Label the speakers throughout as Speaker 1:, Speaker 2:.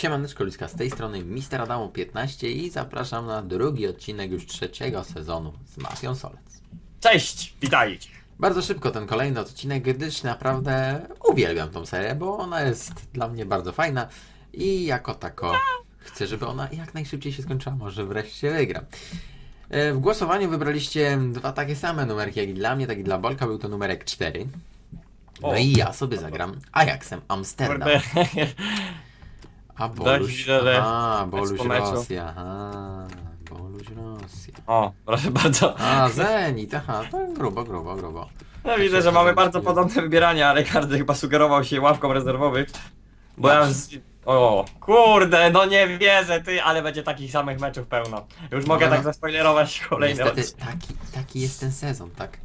Speaker 1: Siemaneczko Ludzka, z tej strony Mister Adamo 15 i zapraszam na drugi odcinek już trzeciego sezonu z Mafią Solec.
Speaker 2: Cześć, witajcie.
Speaker 1: Bardzo szybko ten kolejny odcinek, gdyż naprawdę uwielbiam tą serię, bo ona jest dla mnie bardzo fajna i jako tako chcę, żeby ona jak najszybciej się skończyła, może wreszcie wygram. E, W głosowaniu wybraliście dwa takie same numerki jak i dla mnie, tak i dla Bolka, był to numerek 4. No
Speaker 2: O.
Speaker 1: i ja sobie zagram Ajaxem Amsterdam. A Boluś,
Speaker 2: widzę, że
Speaker 1: a
Speaker 2: mecz
Speaker 1: Boluś. Rosja, aha, Boluś Rosja.
Speaker 2: O, proszę bardzo.
Speaker 1: A, Zenit, aha, to grubo, grubo, grubo.
Speaker 2: No widzę, że mamy bardzo podobne wybierania, ale każdy chyba sugerował się ławką rezerwowych. Bo ja z... O, kurde, no nie wierzę, ty, ale będzie takich samych meczów pełno. Już mogę
Speaker 1: No,
Speaker 2: tak zaspoilerować kolejny
Speaker 1: Niestety taki, taki jest ten sezon, tak?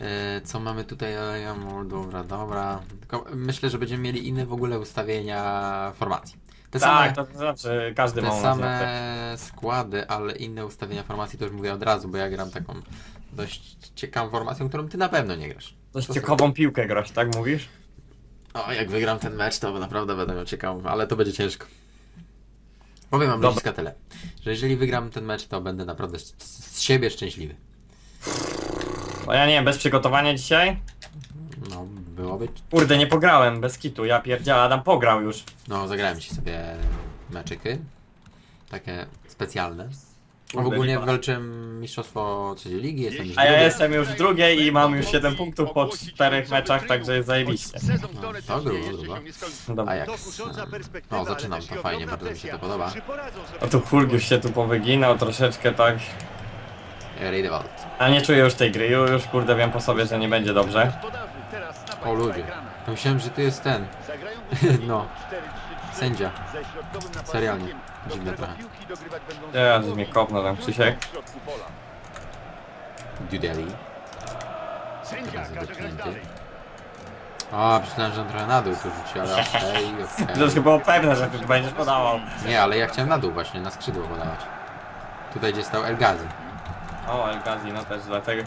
Speaker 1: E, co mamy tutaj? E, ja, no, dobra, dobra. Tylko myślę, że będziemy mieli inne w ogóle ustawienia formacji. Te
Speaker 2: Tak,
Speaker 1: same,
Speaker 2: to znaczy każdy ma
Speaker 1: te same składy, ale inne ustawienia formacji to już mówię od razu, bo ja gram taką dość ciekawą formacją, którą ty na pewno nie grasz.
Speaker 2: Dość
Speaker 1: To
Speaker 2: ciekawą piłkę grać, tak mówisz?
Speaker 1: O, jak wygram ten mecz, to naprawdę będę miał ciekawą, ale to będzie ciężko. Powiem wam. Ludziska tyle, że jeżeli wygram ten mecz, to będę naprawdę z, z siebie szczęśliwy.
Speaker 2: No ja nie wiem, bez przygotowania dzisiaj?
Speaker 1: No, byłoby...
Speaker 2: Kurde, nie pograłem, bez kitu, ja pierdziałem, Adam pograł już.
Speaker 1: No, zagrałem ci sobie meczyky. Takie specjalne.
Speaker 2: Kurde,
Speaker 1: Ogólnie
Speaker 2: nie ma.
Speaker 1: walczyłem mistrzostwo trzeciej ligi, jestem już
Speaker 2: A ja
Speaker 1: drugi.
Speaker 2: jestem już w drugiej i mam już 7 punktów po 4 meczach, także jest zajebiście.
Speaker 1: No, to grubo, grubo.
Speaker 2: Dobra.
Speaker 1: Ajax. No, zaczynam to fajnie, bardzo mi się to podoba.
Speaker 2: A tu Hulk już się tu powyginał troszeczkę, tak.
Speaker 1: Reidewald.
Speaker 2: Ale nie czuję już tej gry, już kurde wiem po sobie, że nie będzie dobrze.
Speaker 1: O ludzie. Ja Myślałem, że tu jest ten. No. Sędzia. Serialnie. Dziwne trochę.
Speaker 2: Ja, że mnie kopnął tam Krzysiek.
Speaker 1: Dudeli. Teraz wypchnięty. O, myślałem, że on trochę na dół tu rzuci, ale okej, okej.
Speaker 2: Troszkę było pewne, że ty będziesz podawał.
Speaker 1: Nie, ale ja chciałem na dół właśnie, na skrzydło podawać. Tutaj gdzie stał El Ghazi.
Speaker 2: O, El Ghazi, no też dlatego.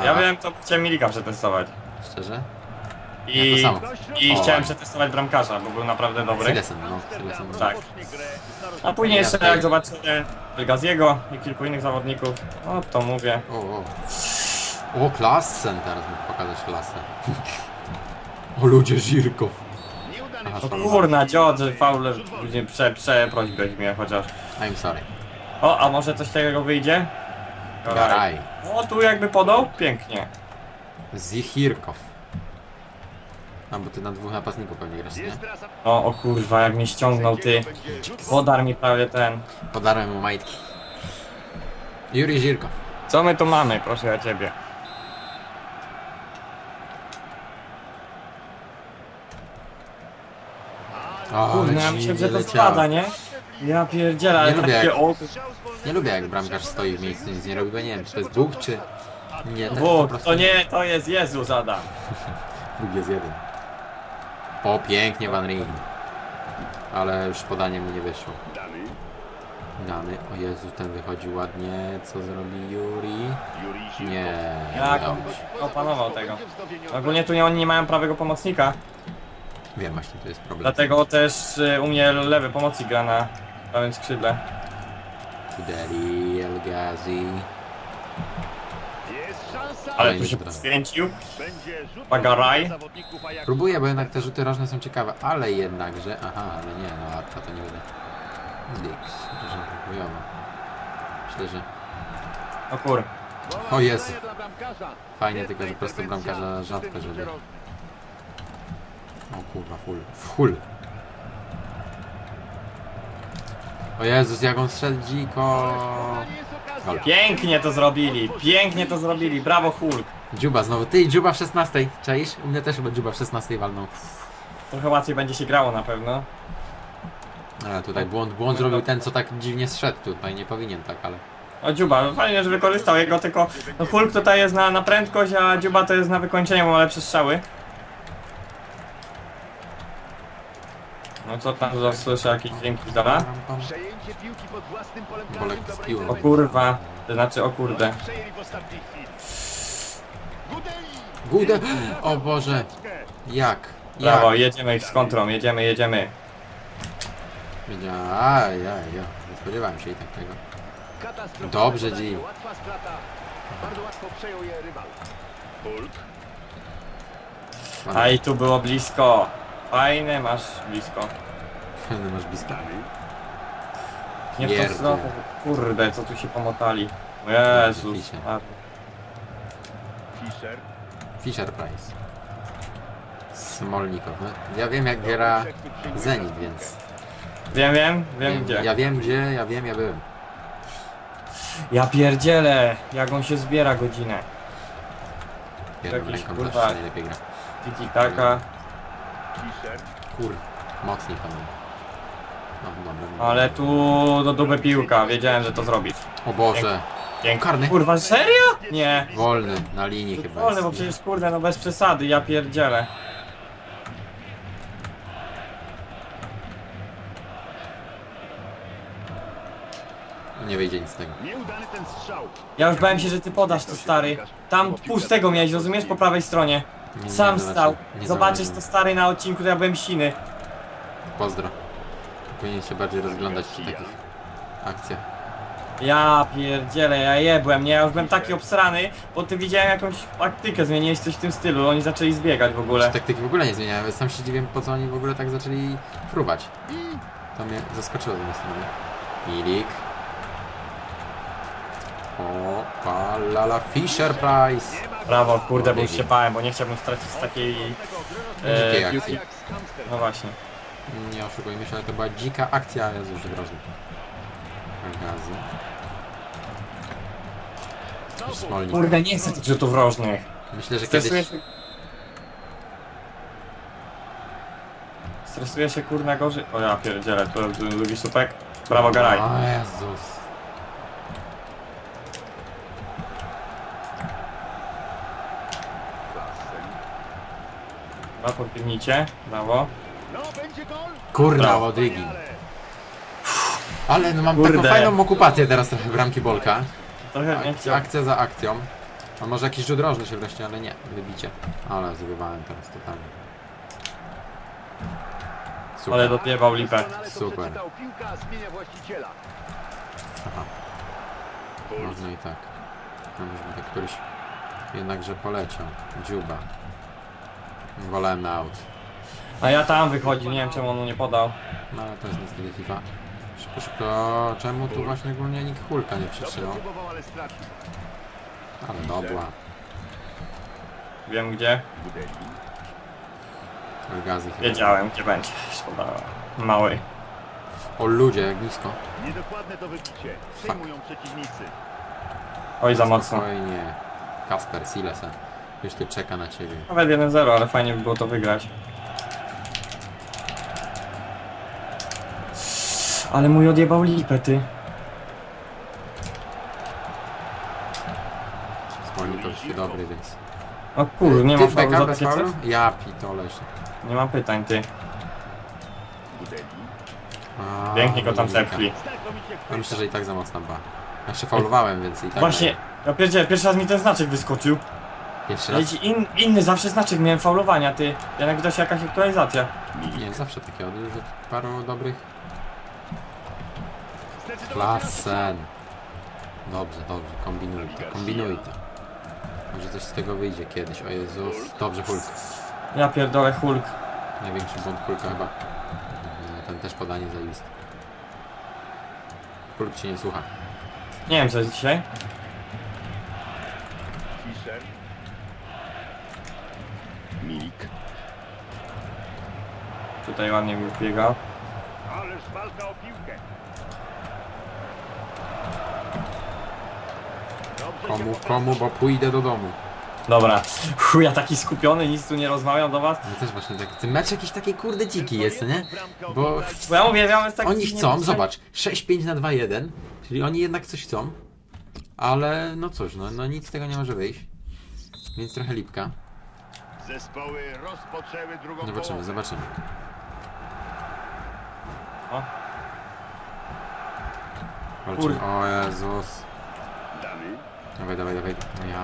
Speaker 1: A,
Speaker 2: Ja wiem, to chciałem Milika przetestować.
Speaker 1: Szczerze?
Speaker 2: I,
Speaker 1: Ja to
Speaker 2: i
Speaker 1: O.
Speaker 2: chciałem przetestować bramkarza, bo był naprawdę dobry.
Speaker 1: No.
Speaker 2: Tak. A później jeszcze
Speaker 1: Ja
Speaker 2: jak zobaczycie El Ghaziego i kilku innych zawodników, no to mówię.
Speaker 1: O, o. O, klasę, teraz mógł pokazać klasę. O ludzie, Żirkow. Aha, faul.
Speaker 2: kurna, George, faul, później prze, przeprośbę mnie chociaż.
Speaker 1: I'm sorry.
Speaker 2: O, a może coś takiego wyjdzie?
Speaker 1: Garaj.
Speaker 2: O, tu jakby podał? Pięknie.
Speaker 1: Zihirkow. A, bo ty na dwóch napastników pewnie grasz, nie?
Speaker 2: O, o kurwa, jak mnie ściągnął ty. Podar mi prawie ten.
Speaker 1: Podarłem mu majtki. Juri Żirkow.
Speaker 2: Co my tu mamy, proszę ja ciebie?
Speaker 1: O,
Speaker 2: Kurna, ja
Speaker 1: dziwnie
Speaker 2: że to spada, nie? Ja pierdzielę, ale
Speaker 1: Nie lubię
Speaker 2: takie
Speaker 1: jak-
Speaker 2: o...
Speaker 1: Nie lubię jak bramkarz stoi w miejscu i nic nie robi, bo nie wiem, czy to jest Bóg, czy... Nie, tak po
Speaker 2: Bóg,
Speaker 1: prostu...
Speaker 2: to nie, to jest Jezus Adam.
Speaker 1: Bóg jest jeden. O, pięknie Van Rijn. Ale już podanie mu nie wyszło. Dany. O Jezu, ten wychodzi ładnie. Co zrobi Juri? Nie, nie
Speaker 2: Jak on
Speaker 1: mi
Speaker 2: opanował tego. Ogólnie tu nie, oni nie mają prawego pomocnika,
Speaker 1: Wiem, właśnie to jest problem.
Speaker 2: dlatego też y, u mnie lewy pomocnik gra na prawym skrzydle.
Speaker 1: El Ghazi.
Speaker 2: Ale tu się skręcił. Bagaraj.
Speaker 1: Próbuję, bo jednak te rzuty rożne są ciekawe, ale jednakże... Aha, ale nie, no Arka to nie będę. Dix, że chujowo. Myślę, że...
Speaker 2: O kur...
Speaker 1: O Jezu. Fajnie, tylko że po prostu bramkarza rzadko, żeby... O kurwa, full. Full. O Jezus, jak on strzelił dziko. Gol.
Speaker 2: Pięknie to zrobili, pięknie to zrobili, brawo Hulk.
Speaker 1: Dziuba znowu. Ty, Dziuba w 16. Czaisz? U mnie też chyba Dziuba w 16 walnął.
Speaker 2: Trochę łatwiej będzie się grało na pewno.
Speaker 1: Ale tutaj błąd, błąd zrobił ten, co tak dziwnie zszedł tutaj. Nie powinien tak, ale...
Speaker 2: O Dziuba, no fajnie, że wykorzystał jego, tylko no Hulk tutaj jest na, na prędkość, a Dziuba to jest na wykończenie, bo ma lepsze strzały. No co tam, że słyszę jakieś dźwięki dala?
Speaker 3: Przejęcie piłki pod własnym polem
Speaker 1: Bolek
Speaker 3: karnym
Speaker 1: z piłą.
Speaker 2: O kurwa, to znaczy o kurde.
Speaker 3: Przejęli w ostatniej chwili. Gudeli!
Speaker 1: Gude! O Boże! Jak?
Speaker 2: Brawo,
Speaker 1: Jak?
Speaker 2: jedziemy z kontrą, jedziemy, jedziemy.
Speaker 1: Wiedziałem, aj, aj, aj, nie spodziewałem się i tak tego. Dobrze, G.
Speaker 3: Łatwa strata. Bardzo łatwo przejął je rywal. Hulk.
Speaker 2: A i tu było blisko. Fajne masz blisko.
Speaker 1: Fajny masz blisko.
Speaker 2: Nie w tą
Speaker 1: Pierdzie.
Speaker 2: stronę. Kurde, co tu się pomotali. O Jezus.
Speaker 1: Widzicie.
Speaker 2: A,
Speaker 3: Fischer.
Speaker 1: Fisher Price. Smolnikow. No, ja wiem jak gra Zenit, więc...
Speaker 2: Wiem, wiem, wiem
Speaker 1: Wiem,
Speaker 2: gdzie.
Speaker 1: Ja wiem gdzie, ja wiem, ja byłem.
Speaker 2: Ja pierdzielę, jak on się zbiera godzinę.
Speaker 1: Jedną
Speaker 2: Jakiś,
Speaker 1: ręką
Speaker 2: kurwa.
Speaker 1: zawsze najlepiej gra.
Speaker 2: Tiki taka.
Speaker 1: Kur... Mocniej panu. No, dobra.
Speaker 2: Ale tu do dupy piłka, wiedziałem, że to zrobisz.
Speaker 1: O Boże.
Speaker 2: Dzięki.
Speaker 1: Karny.
Speaker 2: Kurwa, serio? Nie.
Speaker 1: Wolny, na linii chyba
Speaker 2: Wolne,
Speaker 1: jest.
Speaker 2: bo przecież kurde, no bez przesady, ja pierdzielę.
Speaker 1: Nie wyjdzie nic z tego.
Speaker 3: Nieudany ten strzał.
Speaker 2: Ja już bałem się, że ty podasz to stary. Tam pustego miałeś, rozumiesz, po prawej stronie.
Speaker 1: Nie-
Speaker 2: Sam
Speaker 1: nie
Speaker 2: stał.
Speaker 1: zobaczy- nie
Speaker 2: Zobaczysz to stary na odcinku, to ja byłem siny.
Speaker 1: Pozdro. Powinien się bardziej rozglądać przy takich akcjach.
Speaker 2: Ja pierdzielę, ja jebłem, nie? Ja już byłem taki obsrany, bo ty widziałem jakąś taktykę, zmieniłeś coś w tym stylu, oni zaczęli zbiegać w ogóle.
Speaker 1: Taktyki w ogóle nie zmieniałem, sam się dziwię po co oni w ogóle tak zaczęli fruwać. To mnie zaskoczyło z jednej strony. Milik. O, palala Fisher Price.
Speaker 2: Brawo, kurde, bo już się bałem, bo nie chciałbym stracić z takiej
Speaker 1: Dzikiej
Speaker 2: e,
Speaker 1: akcji.
Speaker 2: piłki. No właśnie.
Speaker 1: Nie oszukujmy się, ale to była dzika akcja, Jezu, że groźny. Gazy. Smolnik.
Speaker 2: Kurde, nie chcę tych rzutów rożnych.
Speaker 1: Myślę, że
Speaker 2: Stresuję
Speaker 1: kiedyś...
Speaker 2: się... Stresuję się, kurna, gorzej. O ja pierdzielę, to lubi supek. Brawo, Garaj.
Speaker 1: O Jezus.
Speaker 2: Dwa podbiegnijcie. Brawo.
Speaker 3: No.
Speaker 1: Kurna. Łodygi. Ale no mam
Speaker 2: Kurde.
Speaker 1: taką fajną okupację teraz trochę bramki Bolka.
Speaker 2: Trochę nie
Speaker 1: Akcja,
Speaker 2: chciał.
Speaker 1: akcja za akcją. A może jakiś rzut rożny się wreszcie, ale nie, wybicie. Ale zrywałem teraz totalnie. Super.
Speaker 2: Ale dojebał lipę.
Speaker 1: Super.
Speaker 3: przeczytał. Piłka zmienia właściciela.
Speaker 1: Aha, można i tak. No może by któryś jednakże poleciał. Dziuba. Wolałem na out.
Speaker 2: A ja tam wychodzi, nie wiem czemu on mu nie podał.
Speaker 1: No ale to jest niestety FIFA. Szybko, szybko. Czemu tu właśnie ogólnie nikt Hulka nie przytrzymał?
Speaker 3: próbował, ale stracił.
Speaker 1: Ale dobra.
Speaker 2: Wiem gdzie.
Speaker 3: Budeli.
Speaker 1: Chyba.
Speaker 2: Wiedziałem gdzie będzie. Szkoda. Mały.
Speaker 1: O ludzie, jak nisko.
Speaker 3: Niedokładne to wybicie. Przejmują przeciwnicy.
Speaker 2: Oj za mocno.
Speaker 1: Spokojnie. Kasper Silesen. Już tu czeka na ciebie.
Speaker 2: Nawet 1-0, ale fajnie by było to wygrać. Ale mój odjebał lipę, ty.
Speaker 1: Spolnik to już dobry, więc...
Speaker 2: O kur, nie ma
Speaker 1: Ty
Speaker 2: faulu
Speaker 1: beka
Speaker 2: za
Speaker 1: bez
Speaker 2: takie
Speaker 1: faulu?
Speaker 2: coś?
Speaker 1: Ja pitole się.
Speaker 2: Nie mam pytań, ty.
Speaker 1: A,
Speaker 2: Pięknie go tam
Speaker 1: Dominika.
Speaker 2: zepchli.
Speaker 1: Ja myślę, że i tak za mocna była. Ja się faulowałem, więc i tak...
Speaker 2: Właśnie, ja pierdzielę, pierwszy raz mi ten znaczek wyskoczył.
Speaker 1: Jeszcze raz?
Speaker 2: In, inny zawsze znaczek miałem faulowania, ty. Jednak widać jakaś aktualizacja.
Speaker 1: Nie, zawsze takie od paru dobrych... Klasen. Dobrze, dobrze, kombinuj to, kombinuj to. Może coś z tego wyjdzie kiedyś, o Jezus. Dobrze, Hulk.
Speaker 2: Ja pierdolę Hulk.
Speaker 1: Największy błąd Hulka chyba. E, Ten też podanie zajebiste. Hulk ci nie słucha.
Speaker 2: Nie wiem co jest dzisiaj. Tutaj ładnie mi biega.
Speaker 3: Ależ walka o piłkę.
Speaker 1: Komu, komu, bo pójdę do domu.
Speaker 2: Dobra. Chuj, ja taki skupiony, nic tu nie rozmawiam do was.
Speaker 1: Ja też właśnie tak. Ten mecz jakiś taki kurde dziki jest, nie? Bo
Speaker 2: Bo ja mówię, ja jest taki...
Speaker 1: oni chcą, zobacz, 6-5 na 2-1, czyli oni jednak coś chcą. Ale no cóż, no, no nic z tego nie może wyjść. Więc trochę lipka.
Speaker 3: Zespoły rozpoczęły drugą
Speaker 1: Zobaczymy,
Speaker 3: połowę.
Speaker 1: zobaczymy.
Speaker 2: O.
Speaker 1: Walczymy.
Speaker 2: Kur-
Speaker 1: O Jezus. Dawaj, dawaj, dawaj. No ja.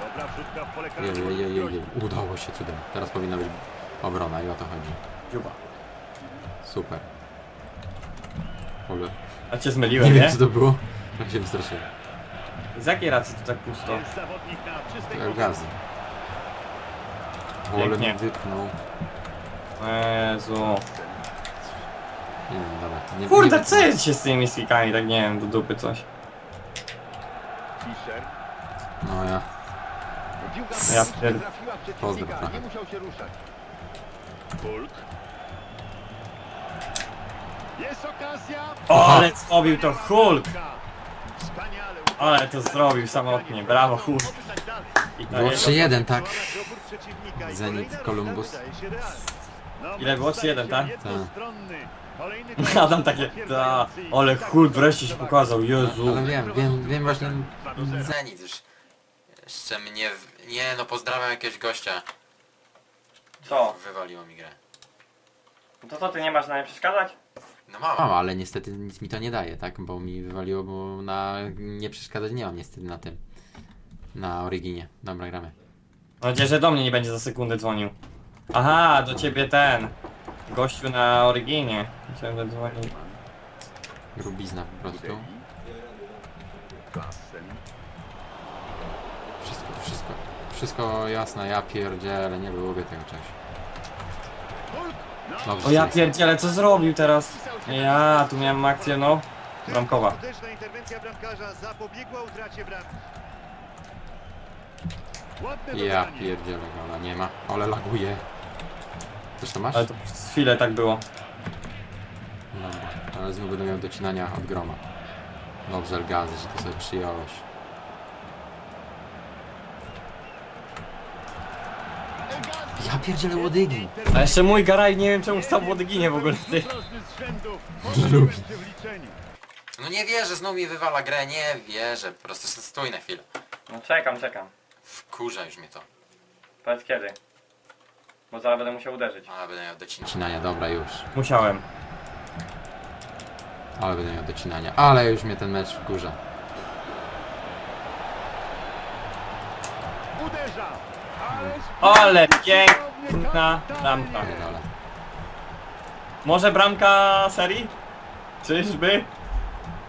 Speaker 3: Dobra wrzutka w pole karne.
Speaker 1: Jej, jej, jej, jej. Udało się cudem. Teraz powinna być obrona i o to chodzi.
Speaker 2: Dziuba.
Speaker 1: Super. Ole.
Speaker 2: A cię
Speaker 1: Nie
Speaker 2: zmyliłem,
Speaker 1: wiem
Speaker 2: nie?
Speaker 1: co to było. Jak się wystraszyłem.
Speaker 2: Z jakiej racji to tak pusto?
Speaker 3: Jest zawodnik na czystej.
Speaker 1: Ole
Speaker 2: Pięknie.
Speaker 1: mnie wypnął.
Speaker 2: Jezu.
Speaker 1: Nie wiem, dobra. Nie,
Speaker 2: Kurde,
Speaker 1: nie
Speaker 2: co jest się z tymi skikami, tak nie wiem, do dupy coś.
Speaker 3: Fischer.
Speaker 1: No ja.
Speaker 3: Piłka
Speaker 2: Ja pier-
Speaker 3: trafiła w przeciwnika,
Speaker 1: Pozdro.
Speaker 3: nie musiał się ruszać. Hulk. Jest okazja.
Speaker 2: O, ale zrobił to Hulk!
Speaker 3: Wspaniale.
Speaker 2: Ale to zrobił samotnie, brawo Hulk. I to
Speaker 1: Było
Speaker 2: jego.
Speaker 1: 3-1, tak?
Speaker 3: Dobór przeciwnika No,
Speaker 2: Ile było? 3-1, tak?
Speaker 3: Kolejny
Speaker 2: Adam takie, ta, ale Hulk wreszcie się pokazał, Jezu.
Speaker 1: Ale wiem, wiem, wiem właśnie. Zenit już. Jeszcze mnie. w- Nie no, pozdrawiam jakiegoś gościa.
Speaker 2: Co?
Speaker 1: Wywaliło mi grę.
Speaker 2: To co, ty nie masz na nie przeszkadzać?
Speaker 1: No mam. Mam, ale niestety nic mi to nie daje, tak? Bo mi wywaliło, bo na nie przeszkadzać nie mam niestety na tym. Na Originie. Dobra, gramy.
Speaker 2: Mam nadzieję, że do mnie nie będzie za sekundę dzwonił. Aha, do ciebie ten. Gościu na Originie. Chciałem, że dzwonił.
Speaker 1: Grubizna po prostu. Wszystko, wszystko. Wszystko jasne, ja pierdzielę, nie lubię tego czegoś. Dobrze,
Speaker 2: O ja
Speaker 1: jest.
Speaker 2: pierdzielę, co zrobił teraz? Ja, tu miałem akcję, no. Bramkowa.
Speaker 3: Skuteczna interwencja bramkarza zapobiegła utracie bramki. Ładne
Speaker 1: Ja pierdzielę, gola nie ma. Ale laguje. Coś to masz?
Speaker 2: Ale to przez chwilę tak było.
Speaker 1: Dobra, ale znów będę miał docinania od groma. Dobrze, Elgazy, że to sobie przyjąłeś. Ja pierdzielę łodygi.
Speaker 2: A jeszcze mój garaj, nie wiem czemu stał w Łodyginie w ogóle, ty.
Speaker 1: Lubi. No nie wierzę, znowu mi wywala grę, nie wierzę. Po prostu stój na chwilę.
Speaker 2: No czekam, czekam.
Speaker 1: Wkurza już mnie to.
Speaker 2: Powiedz kiedy. Bo zaraz będę musiał uderzyć.
Speaker 1: Ale będę miał docinania, dobra już.
Speaker 2: Musiałem.
Speaker 1: Ale będę miał docinania. Ale już mnie ten mecz wkurza.
Speaker 3: Uderza.
Speaker 2: Ale piękna bramka.
Speaker 1: Pierdolę.
Speaker 2: Może bramka serii? Czyżby?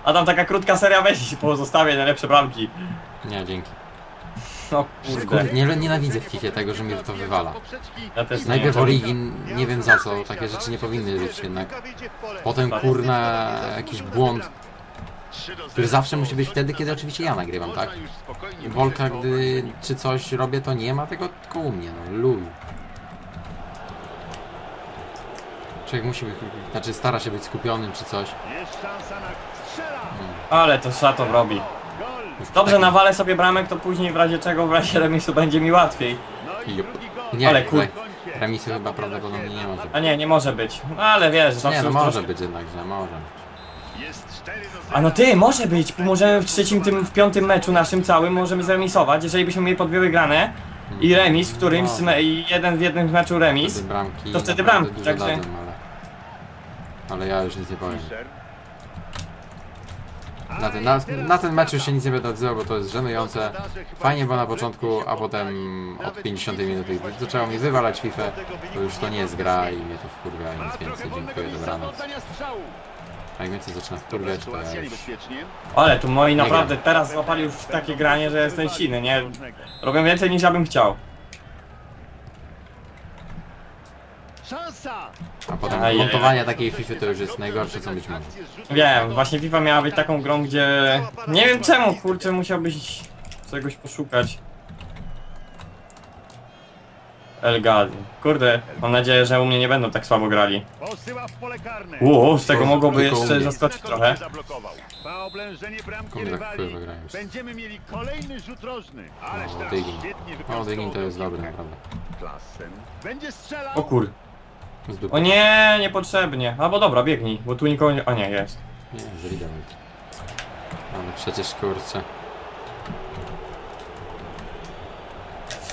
Speaker 2: A tam taka krótka seria weź i pozostawię najlepsze bramki.
Speaker 1: Nie, dzięki.
Speaker 2: No
Speaker 1: Kurde,
Speaker 2: kurde.
Speaker 1: nie, nienawidzę w FIFA tego, że mnie to wywala.
Speaker 2: Ja też nie.
Speaker 1: Najpierw Origin, nie wiem za co, takie rzeczy nie powinny być jednak. Potem kurna jakiś błąd, który zawsze musi być wtedy, kiedy oczywiście ja nagrywam, tak? Wolka, gdy czy coś robię, to nie ma tego tylko u mnie, no luj. Człowiek musi być, znaczy stara się być skupionym czy coś.
Speaker 3: Strzela.
Speaker 2: Ale to szatą robi. Dobrze, nawalę sobie bramek, to później w razie czego, w razie remisu będzie mi łatwiej.
Speaker 3: No
Speaker 1: Jup. Nie,
Speaker 2: Ale kur-
Speaker 1: remisu chyba prawdopodobnie nie może.
Speaker 2: A nie, nie może być. No ale wiesz,
Speaker 1: Nie,
Speaker 2: zawsze
Speaker 1: no
Speaker 2: już
Speaker 1: może
Speaker 2: troszkę-
Speaker 1: być jednak, że może być.
Speaker 3: Jest 4 do 0.
Speaker 2: A no ty, może być, bo możemy w trzecim, tym, w piątym meczu naszym całym możemy zremisować, jeżeli byśmy mieli po dwie wygrane i remis, w którymś,
Speaker 1: No.
Speaker 2: me- i jeden w jednym meczu remis.
Speaker 1: Wtedy bramki
Speaker 2: to wtedy
Speaker 1: naprawdę
Speaker 2: bramki,
Speaker 1: dużo
Speaker 2: także-
Speaker 1: dadzą, ale... Ale ja już nic nie powiem.
Speaker 3: Fischer.
Speaker 1: Na ten, na, na ten mecz już się nic nie będę odzywał, bo to jest żenujące. Fajnie było na początku, a potem od 50 minuty zaczęło mi wywalać FIFA. To już to nie jest gra i mnie to wkurwia, nic więcej. Dziękuję, dobranoc. A jak więcej zaczyna wkurwiać, to ja już...
Speaker 2: Ale tu moi naprawdę teraz złapali już takie granie, że jestem silny, nie? Robią więcej niż ja bym chciał.
Speaker 1: A potem
Speaker 2: Ajej.
Speaker 1: montowanie takiej FIFA to już jest najgorsze, co być może.
Speaker 2: Wiem, właśnie FIFA miała być taką grą, gdzie... Nie wiem czemu, kurczę, musiałbyś czegoś poszukać. Elgady. Kurde, mam nadzieję, że u mnie nie będą tak słabo grali.
Speaker 3: Posyła w pole karne.
Speaker 2: Uuu, z tego mogłoby
Speaker 1: Tylko u
Speaker 2: jeszcze
Speaker 1: mnie.
Speaker 2: zaskoczyć trochę.
Speaker 3: Zablokował. Pa oblężenie bramki
Speaker 1: Kurde, tak
Speaker 3: rywali.
Speaker 1: wpływa grają.
Speaker 3: Będziemy mieli kolejny rzut rożny. Ależ
Speaker 1: O,
Speaker 3: teraz
Speaker 1: Dyggin.
Speaker 3: świetnie
Speaker 1: O, Dyggin to jest dobry, naprawdę.
Speaker 3: Klassen. Będzie strzelał.
Speaker 2: O kur...
Speaker 1: Z dupy.
Speaker 2: O nie, niepotrzebnie. Albo dobra, biegnij, bo tu nikogo nie... A nie, jest.
Speaker 1: Nie. Ale przecież kurczę.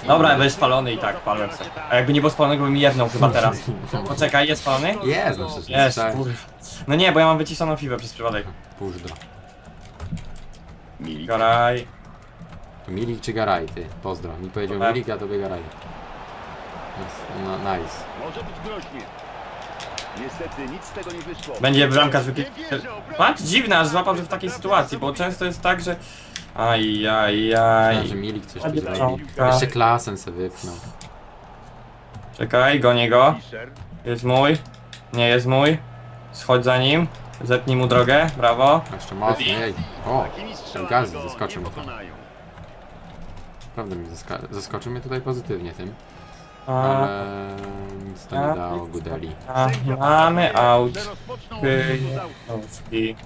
Speaker 2: Dobra, jest spalony i tak, palłem se. A jakby nie było spalonego, bym jedną chyba teraz. Poczekaj, jest spalony?
Speaker 1: Jest, no przecież
Speaker 2: Jest,
Speaker 1: tak.
Speaker 2: kurwa. No nie, bo ja mam wyciszoną fiwę przez przypadek.
Speaker 1: Pużdro.
Speaker 3: Milik.
Speaker 2: Garaj.
Speaker 1: Milik czy Garaj, ty? Pozdro. Mi powiedział
Speaker 2: Dobra.
Speaker 1: Milik, a tobie Garaj. Jest, no, nice.
Speaker 3: Może być groźnie. Niestety nic z tego nie wyszło.
Speaker 2: Będzie bramkarz wypi...
Speaker 3: Nie wierzę, obrońca.
Speaker 2: Patrz, dziwne, aż złapał, że w takiej sytuacji, bo często jest tak, że... Aj, aj.
Speaker 1: Myślałem, że Milik coś tu. Jeszcze klasem se wypchnął.
Speaker 2: Czekaj, gonię go.
Speaker 3: Fischer.
Speaker 2: Jest mój. Nie jest mój. Schodź za nim. Zetnij mu drogę, brawo.
Speaker 1: Jeszcze mocno, jej. O,
Speaker 3: Takimi
Speaker 1: ten
Speaker 3: strzałami
Speaker 1: gaz
Speaker 3: go
Speaker 1: zaskoczył
Speaker 3: nie
Speaker 1: mnie.
Speaker 3: pokonają.
Speaker 1: Naprawdę zaska- zaskoczył mnie tutaj pozytywnie tym.
Speaker 2: A,
Speaker 1: Ale nic to nie dało Gudeli.
Speaker 2: a, mamy
Speaker 3: pokazuje,
Speaker 2: out.
Speaker 3: że rozpoczną od
Speaker 2: Okej.
Speaker 3: rzutu z autu.
Speaker 2: I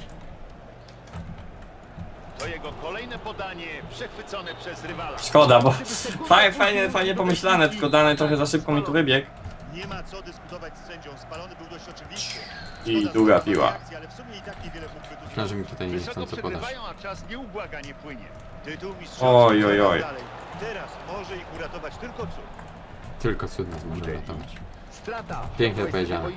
Speaker 3: To jego kolejne podanie przechwycone przez rywala.
Speaker 2: Szkoda, bo fajnie, fajnie, fajnie pomyślane, tylko dane trochę za szybko mi tu wybiegł.
Speaker 4: Nie ma co dyskutować z sędzią, spalony był dość oczywisty.
Speaker 2: I
Speaker 4: Szkoda
Speaker 2: długa piła.
Speaker 4: reakcji, Ale w sumie i tak niewiele.
Speaker 1: Myślałem, że mi tutaj nie
Speaker 3: Wysoko
Speaker 1: chcą co podać.
Speaker 3: przegrywają, a czas nieubłaganie płynie.
Speaker 4: Tytuł mistrzowski
Speaker 2: Oj, oj, oj.
Speaker 4: dalej. Teraz może ich uratować tylko cud.
Speaker 1: Tylko cud nas może ratować. Pięknie powiedziane.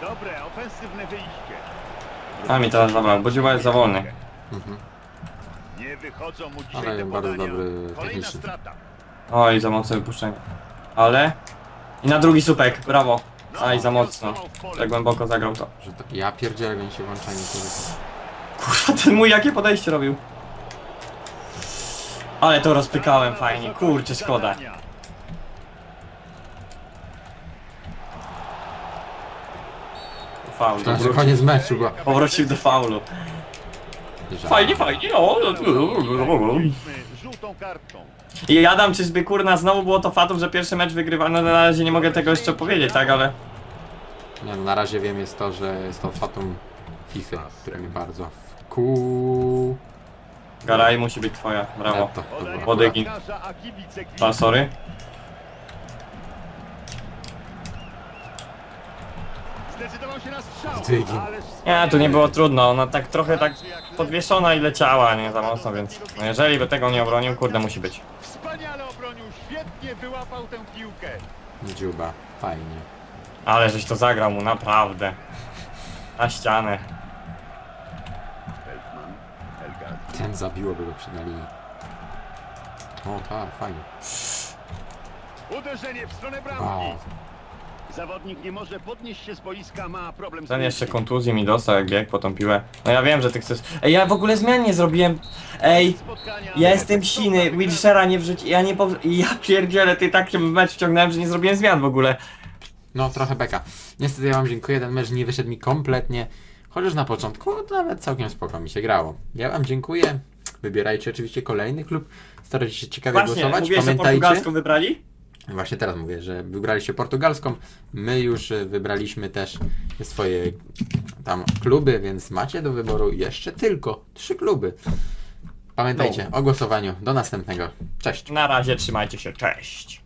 Speaker 3: Dobre, ofensywne wyjście.
Speaker 2: A mi teraz zabrał, bo dziuba jest za wolny.
Speaker 1: Mhm.
Speaker 3: Nie wychodzą mu dzisiaj
Speaker 1: Ale
Speaker 3: te
Speaker 1: bardzo
Speaker 3: podania.
Speaker 1: dobry
Speaker 3: Kolejna
Speaker 1: techniczny.
Speaker 3: strata.
Speaker 2: Oj, za mocne wypuszczenie. Ale... I na drugi supek, brawo. Aj, za mocno. Za głęboko zagrał to.
Speaker 1: Że to, ja pierdzielę, jak oni się włączają.
Speaker 2: Kurwa, ten mój jakie podejście robił. Ale to rozpykałem fajnie, kurczę, szkoda. Faul,
Speaker 1: że
Speaker 2: powrócił,
Speaker 1: koniec meczu była.
Speaker 2: powrócił do faulu. Fajnie, fajnie, o.
Speaker 3: Żółtą kartką.
Speaker 2: I Adam, czyżby kurna znowu było to fatum, że pierwszy mecz wygrywa? No na razie nie mogę tego jeszcze powiedzieć, tak, ale...
Speaker 1: Nie, no, na razie wiem jest to, że jest to Fatum FIFA, który mnie bardzo wku...
Speaker 2: Garaj musi być twoja, brawo.
Speaker 1: To, to była
Speaker 2: Podegi.
Speaker 3: Bramkarza, a
Speaker 2: sorry.
Speaker 3: Zdecydował się na strzał.
Speaker 1: Dygi.
Speaker 3: Ależ
Speaker 2: Nie, tu nie było trudno, ona tak trochę tak podwieszona i leciała, nie za mocno, więc... No jeżeli by tego nie obronił, kurde, musi być.
Speaker 3: Wspaniale obronił, świetnie wyłapał tę piłkę.
Speaker 1: Dziuba, fajnie.
Speaker 2: Ale żeś to zagrał mu, naprawdę. Na ścianę.
Speaker 1: Zabiłoby go przy na linii. O tak, fajnie.
Speaker 3: Uderzenie w stronę
Speaker 1: O,
Speaker 3: bramki. Zawodnik nie może podnieść się z boiska, ma problem z
Speaker 2: Ten jeszcze kontuzji mi dostał, jak biegł po tą piłę. No ja wiem, że ty chcesz... Ej, ja w ogóle zmian nie zrobiłem. Ej,
Speaker 3: Spotkania-
Speaker 2: ja jestem siny, Wilshera nie wrzuci... Ja nie po... Ja pierdzielę, ty tak się w mecz wciągnąłem, że nie zrobiłem zmian w ogóle.
Speaker 1: No, trochę beka. Niestety ja wam dziękuję, ten mecz nie wyszedł mi kompletnie. Chociaż na początku nawet całkiem spoko mi się grało. Ja wam dziękuję. Wybierajcie oczywiście kolejny klub. Starajcie się ciekawie
Speaker 2: Właśnie,
Speaker 1: głosować.
Speaker 2: mówiłeś, że
Speaker 1: Pamiętajcie.
Speaker 2: portugalską wybrali?
Speaker 1: Właśnie teraz mówię, że wybraliście portugalską. My już y, wybraliśmy też swoje tam kluby, więc macie do wyboru jeszcze tylko trzy kluby. Pamiętajcie o głosowaniu. Do następnego. Cześć.
Speaker 2: Na razie, trzymajcie się, cześć.